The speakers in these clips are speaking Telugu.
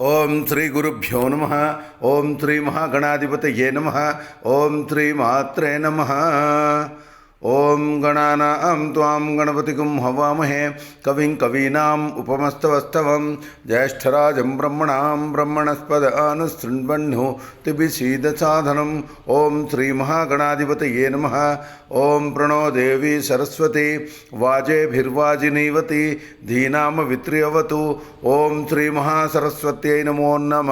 ఓం శ్రీ గురుభ్యో నమ. ఓం శ్రీ మహాగణాధిపతయే నమ. ఓం శ్రీ మాత్రే నమ. ఓం గణానాం త్వాం గణపతిగుం హవామహే కవిం కవీనాం ఉపమస్తవస్తవం. జ్యేష్ఠరాజం బ్రహ్మణాం బ్రహ్మణస్పద అనుశృణ్వన్ను తిభిషీదసాధనం ఓం శ్రీ మహాగణాధిపతయే నమ. ఓం ప్రణోదేవి సరస్వతి. వాజేభిర్వాజినీవతి. ధీనామ విత్రియవతు. ఓం శ్రీ మహాసరస్వత్యై నమో నమ.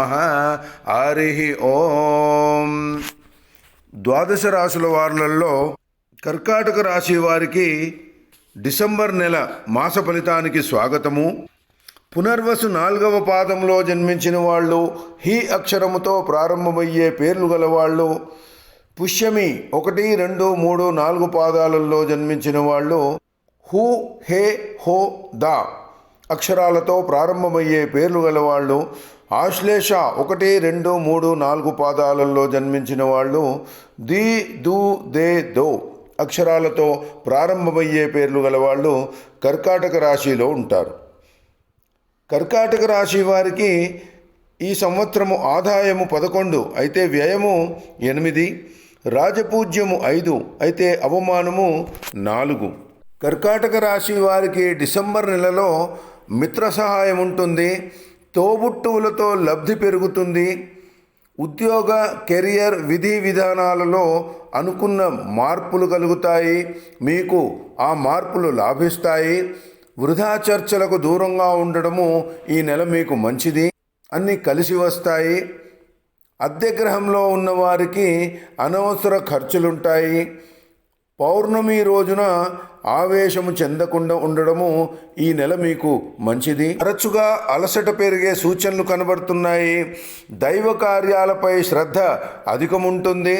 హరి ఓం. ద్వాదశ రాశుల వారులలో కర్కాటక రాశి వారికి డిసెంబర్ నెల మాస ఫలితానికి స్వాగతము. పునర్వసు నాలుగవ పాదంలో జన్మించిన వాళ్ళు హీ అక్షరముతో ప్రారంభమయ్యే పేర్లు గలవాళ్ళు పుష్యమి ఒకటి రెండు మూడు నాలుగు పాదాలలో జన్మించిన వాళ్ళు హూ హే హో దా అక్షరాలతో ప్రారంభమయ్యే పేర్లు గలవాళ్ళు ఆశ్లేష ఒకటి రెండు మూడు నాలుగు పాదాలలో జన్మించిన వాళ్ళు ది దు దే దో అక్షరాలతో ప్రారంభమయ్యే పేర్లు గలవాళ్ళు కర్కాటక రాశిలో ఉంటారు. కర్కాటక రాశి వారికి ఈ సంవత్సరము ఆదాయము పదకొండు అయితే వ్యయము ఎనిమిది రాజపూజ్యము ఐదు అయితే అవమానము నాలుగు. కర్కాటక రాశి వారికి డిసెంబర్ నెలలో మిత్ర సహాయం ఉంటుంది తోబుట్టువులతో లబ్ధి పెరుగుతుంది ఉద్యోగ కెరియర్ విధి విధానాలలో అనుకున్న మార్పులు కలుగుతాయి. మీకు ఆ మార్పులు లాభిస్తాయి. వృధా చర్చలకు దూరంగా ఉండడము ఈ నెల మీకు మంచిది. అన్నీ కలిసి వస్తాయి. అద్దె గ్రహంలో ఉన్నవారికి అనవసర ఖర్చులుంటాయి. పౌర్ణమి రోజున ఆవేశము చెందకుండా ఉండడము ఈ నెల మీకు మంచిది. తరచుగా అలసట పెరిగే సూచనలు కనబడుతున్నాయి. దైవ కార్యాలపై శ్రద్ధ అధికముంటుంది.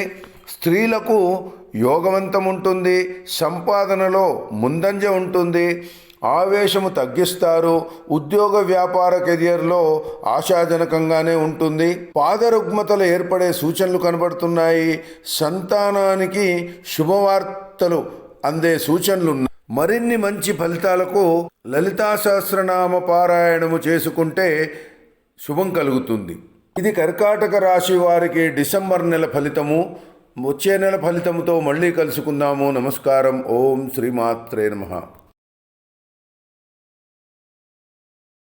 స్త్రీలకు యోగవంతం ఉంటుంది సంపాదనలో ముందంజ ఉంటుంది. ఆవేశము తగ్గిస్తారు. ఉద్యోగ వ్యాపార కెరియర్లో ఆశాజనకంగానే ఉంటుంది. పాదరుగ్మతలు ఏర్పడే సూచనలు కనబడుతున్నాయి. సంతానానికి శుభవార్తలు అందే సూచనలు ఉన్నాయి మరిన్ని మంచి ఫలితాలకు లలితా సహస్రనామ పారాయణము చేసుకుంటే శుభం కలుగుతుంది. ఇది కర్కాటక రాశి వారికి డిసెంబర్ నెల ఫలితము. వచ్చే నెల ఫలితముతో మళ్ళీ కలుసుకుందాము. నమస్కారం. ఓం శ్రీమాత్రే నమః.